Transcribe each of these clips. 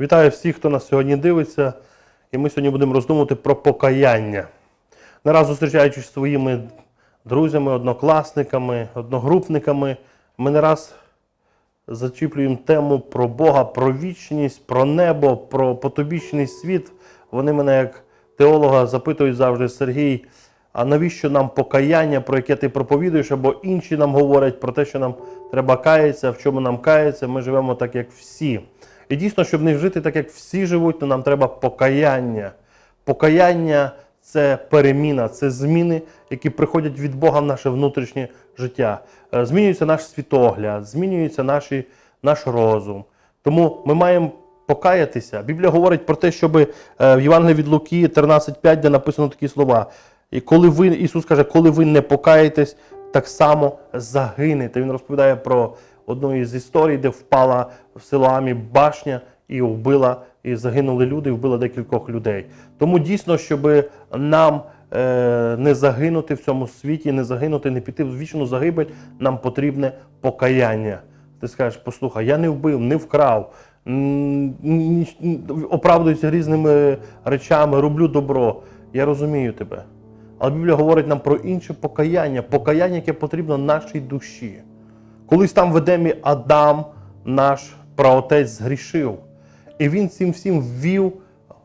Вітаю всіх, хто нас сьогодні дивиться. І ми сьогодні будемо роздумувати про покаяння. Не раз зустрічаючись зі своїми друзями, однокласниками, одногрупниками, ми не раз зачіплюємо тему про Бога, про вічність, про небо, про потобічний світ. Вони мене, як теолога, запитують завжди, Сергій, а навіщо нам покаяння, про яке ти проповідуєш, або інші нам говорять про те, що нам треба каятися, в чому нам каятися, ми живемо так, як всі. І дійсно, щоб не жити так, як всі живуть, то нам треба покаяння. Покаяння це переміна, це зміни, які приходять від Бога в наше внутрішнє життя. Е, Змінюється наш світогляд, змінюється наші, наш розум. Тому ми маємо покаятися. Біблія говорить про те, щоб е, в Євангелії від Луки 13.5, де написано такі слова. І коли ви, Ісус каже, коли ви не покаєтесь, так само загинете. Він розповідає про одну із історій, де впала в Силоамі башня і вбила, і загинули люди, і вбила декількох людей. Тому дійсно, щоб нам е, не загинути в цьому світі, не загинути, не піти в вічну загибель, нам потрібне покаяння. Ти скажеш, послухай, я не вбив, не вкрав, оправдуюся різними речами, роблю добро. Я розумію тебе. Але Біблія говорить нам про інше покаяння, покаяння, яке потрібно нашій душі. Колись там в Едемі Адам, наш праотець, згрішив. І він цим всім ввів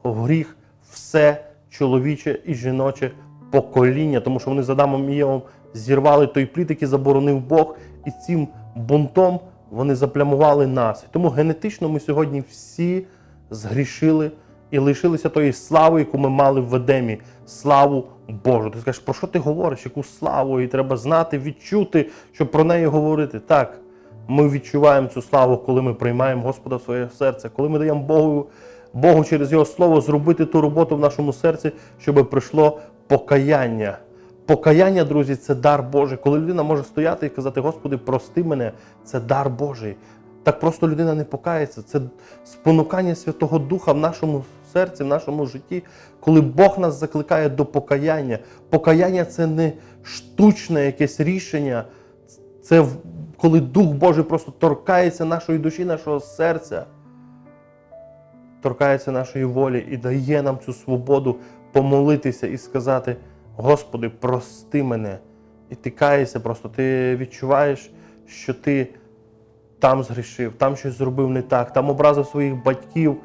в гріх все чоловіче і жіноче покоління, тому що вони з Адамом і Євом зірвали той плід, який заборонив Бог, і цим бунтом вони заплямували нас. Тому генетично ми сьогодні всі згрішили і лишилися тої слави, яку ми мали в Едемі, славу Божу. Ти скажеш, про що ти говориш? Яку славу? І треба знати, відчути, щоб про неї говорити. Так, ми відчуваємо цю славу, коли ми приймаємо Господа в своє серце, коли ми даємо Богу, Богу через Його Слово зробити ту роботу в нашому серці, щоб прийшло покаяння. Покаяння, друзі, це дар Божий. Коли людина може стояти і казати, Господи, прости мене, це дар Божий. Так просто людина не покається. Це спонукання Святого Духа в нашому серці, в нашому житті, коли Бог нас закликає до покаяння. Покаяння це не штучне якесь рішення, це коли Дух Божий просто торкається нашої душі, нашого серця, торкається нашої волі і дає нам цю свободу помолитися і сказати: Господи, прости мене. І ти каєшся просто, ти відчуваєш, що ти там згрішив, там щось зробив не так, там образив своїх батьків,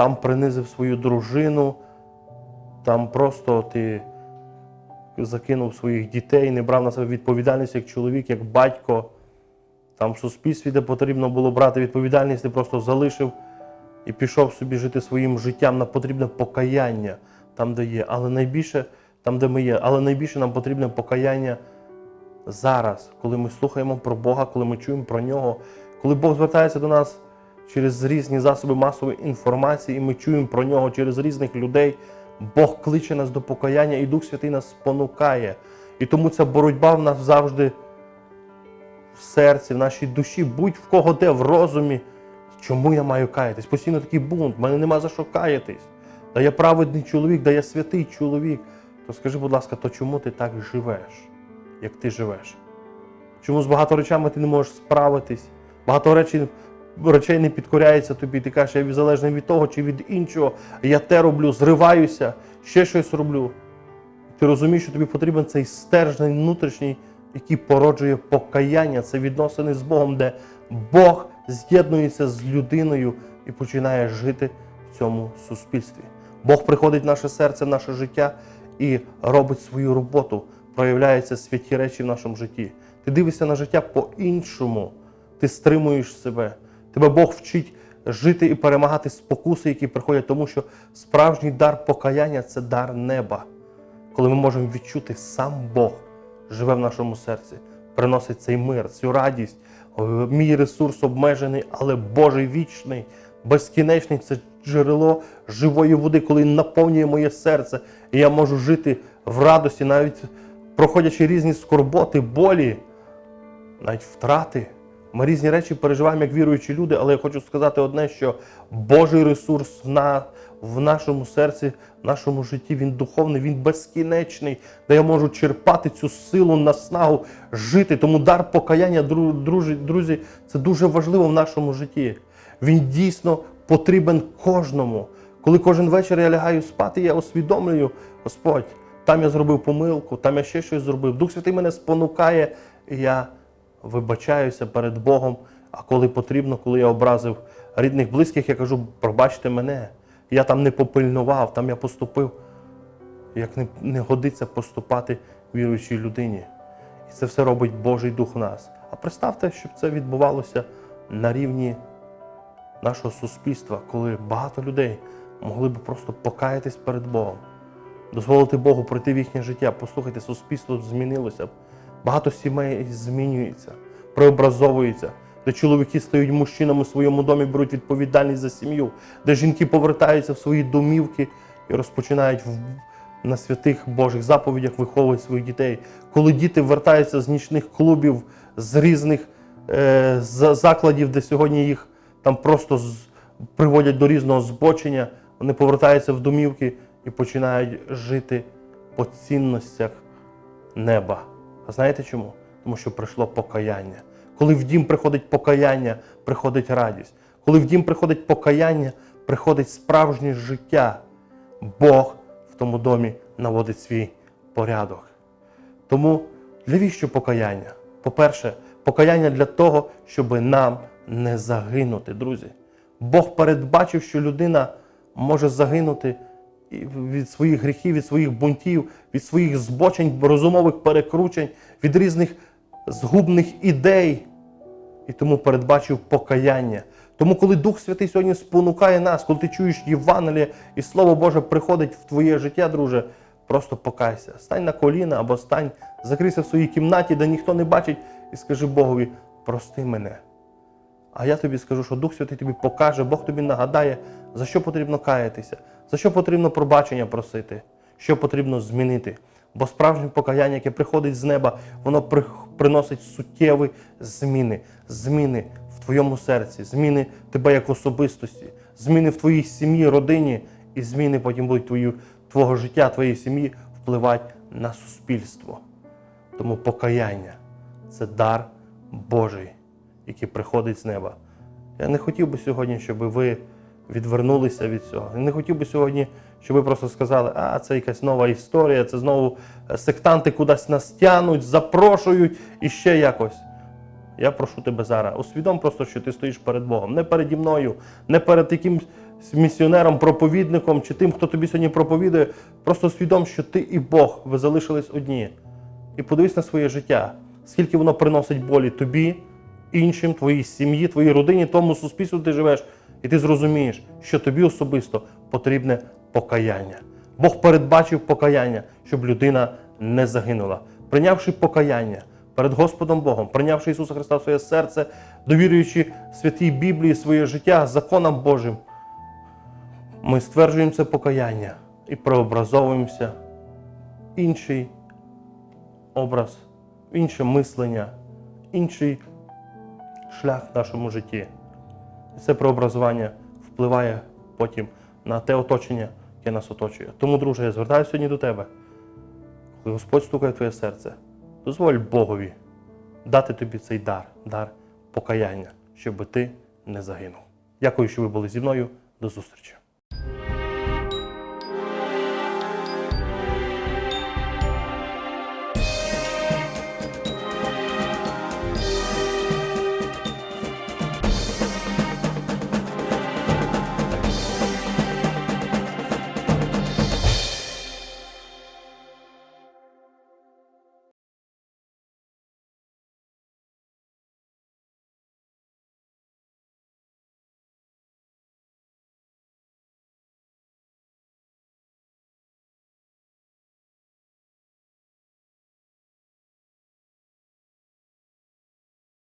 там принизив свою дружину, там просто ти закинув своїх дітей, не брав на себе відповідальність як чоловік, як батько. Там в суспільстві, де потрібно було брати відповідальність, ти просто залишив і пішов собі жити своїм життям. Нам потрібне покаяння там, де є. Але найбільше, там, де ми є, але найбільше нам потрібне покаяння зараз, коли ми слухаємо про Бога, коли ми чуємо про нього, коли Бог звертається до нас через різні засоби масової інформації, і ми чуємо про нього через різних людей. Бог кличе нас до покаяння, і Дух Святий нас спонукає. І тому ця боротьба в нас завжди в серці, в нашій душі, будь в кого де, в розумі. Чому я маю каятись? Постійно такий бунт, в мене нема за що каятись. Да я праведний чоловік, да я святий чоловік. То скажи, будь ласка, то чому ти так живеш, як ти живеш? Чому з багато речами ти не можеш справитись? Багато речей, речей не підкоряється тобі. Ти кажеш, я залежний від того чи від іншого. Я те роблю, зриваюся, ще щось роблю. Ти розумієш, що тобі потрібен цей стержень внутрішній, який породжує покаяння. Це відносини з Богом, де Бог з'єднується з людиною і починає жити в цьому суспільстві. Бог приходить в наше серце, в наше життя і робить свою роботу, проявляються святі речі в нашому житті. Ти дивишся на життя по-іншому, ти стримуєш себе. Тебе Бог вчить жити і перемагати спокуси, які приходять, тому що справжній дар покаяння це дар неба коли ми можемо відчути сам Бог живе в нашому серці, приносить цей мир, цю радість. Мій ресурс обмежений, але Божий вічний, безкінечний це джерело живої води, коли наповнює моє серце, і я можу жити в радості, навіть проходячи різні скорботи, болі, навіть втрати. Ми різні речі переживаємо як віруючі люди, але я хочу сказати одне, що Божий ресурс на, в нашому серці, в нашому житті, він духовний, він безкінечний, де я можу черпати цю силу, наснагу, жити. Тому дар покаяння, друзі, друзі, це дуже важливо в нашому житті. Він дійсно потрібен кожному. Коли кожен вечір я лягаю спати, я усвідомлюю, Господь, там я зробив помилку, там я ще щось зробив. Дух Святий мене спонукає, і я вибачаюся перед Богом. А коли потрібно, коли я образив рідних, близьких, я кажу, пробачте мене. Я там не попильнував, там я поступив, як не, не годиться поступати віруючій людині. І це все робить Божий Дух в нас. А представте, щоб це відбувалося на рівні нашого суспільства, коли багато людей могли б просто покаятись перед Богом, дозволити Богу пройти в їхнє життя. Послухайте, суспільство змінилося. б. Багато сімей змінюється, преобразовується, де чоловіки стають мужчинами у своєму домі, беруть відповідальність за сім'ю, де жінки повертаються в свої домівки і розпочинають на святих Божих заповідях виховувати своїх дітей. Коли діти вертаються з нічних клубів, з різних е, закладів, де сьогодні їх там просто з- приводять до різного збочення, вони повертаються в домівки і починають жити по цінностях неба. Знаєте чому? Тому що прийшло покаяння. Коли в дім приходить покаяння, приходить радість. Коли в дім приходить покаяння, приходить справжнє життя. Бог в тому домі наводить свій порядок. Тому навіщо покаяння? По-перше, покаяння для того, щоб нам не загинути, друзі. Бог передбачив, що людина може загинути від своїх гріхів, від своїх бунтів, від своїх збочень, розумових перекручень, від різних згубних ідей. І тому передбачив покаяння. Тому, коли Дух Святий сьогодні спонукає нас, коли ти чуєш Євангеліє і Слово Боже приходить в твоє життя, друже, просто покайся. Стань на коліна або стань, закрийся в своїй кімнаті, де ніхто не бачить, і скажи Богові, прости мене. А я тобі скажу, що Дух Святий тобі покаже, Бог тобі нагадає, за що потрібно каятися, за що потрібно пробачення просити, що потрібно змінити. Бо справжнє покаяння, яке приходить з неба, воно при- приносить суттєві зміни, зміни в твоєму серці, зміни тебе як особистості, зміни в твоїй сім'ї, родині, і зміни потім будуть твою, твого життя, твоєї сім'ї впливати на суспільство. Тому покаяння це дар Божий, який приходить з неба. Я не хотів би сьогодні, щоб ви відвернулися від цього. Не хотів би сьогодні, щоб ви просто сказали, а це якась нова історія, це знову е, сектанти кудись нас тянуть, запрошують і ще якось. Я прошу тебе зараз, усвідом просто, що ти стоїш перед Богом, не переді мною, не перед якимсь місіонером, проповідником чи тим, хто тобі сьогодні проповідує. Просто усвідом, що ти і Бог, ви залишились одні. І подивись на своє життя, скільки воно приносить болі тобі, іншим, твоїй сім'ї, твоїй родині, тому суспільству, ти живеш, і ти зрозумієш, що тобі особисто потрібне покаяння. Бог передбачив покаяння, щоб людина не загинула. Прийнявши покаяння перед Господом Богом, прийнявши Ісуса Христа в своє серце, довірюючи святій Біблії своє життя законам Божим, ми стверджуємо це покаяння і преобразовуємося в інший образ, інше мислення, інший шлях в нашому житті. Це преобразування впливає потім на те оточення, яке нас оточує. Тому, друже, я звертаюся сьогодні до тебе. Коли Господь стукає в твоє серце, дозволь Богові дати тобі цей дар, дар покаяння, щоб ти не загинув. Дякую, що ви були зі мною. До зустрічі.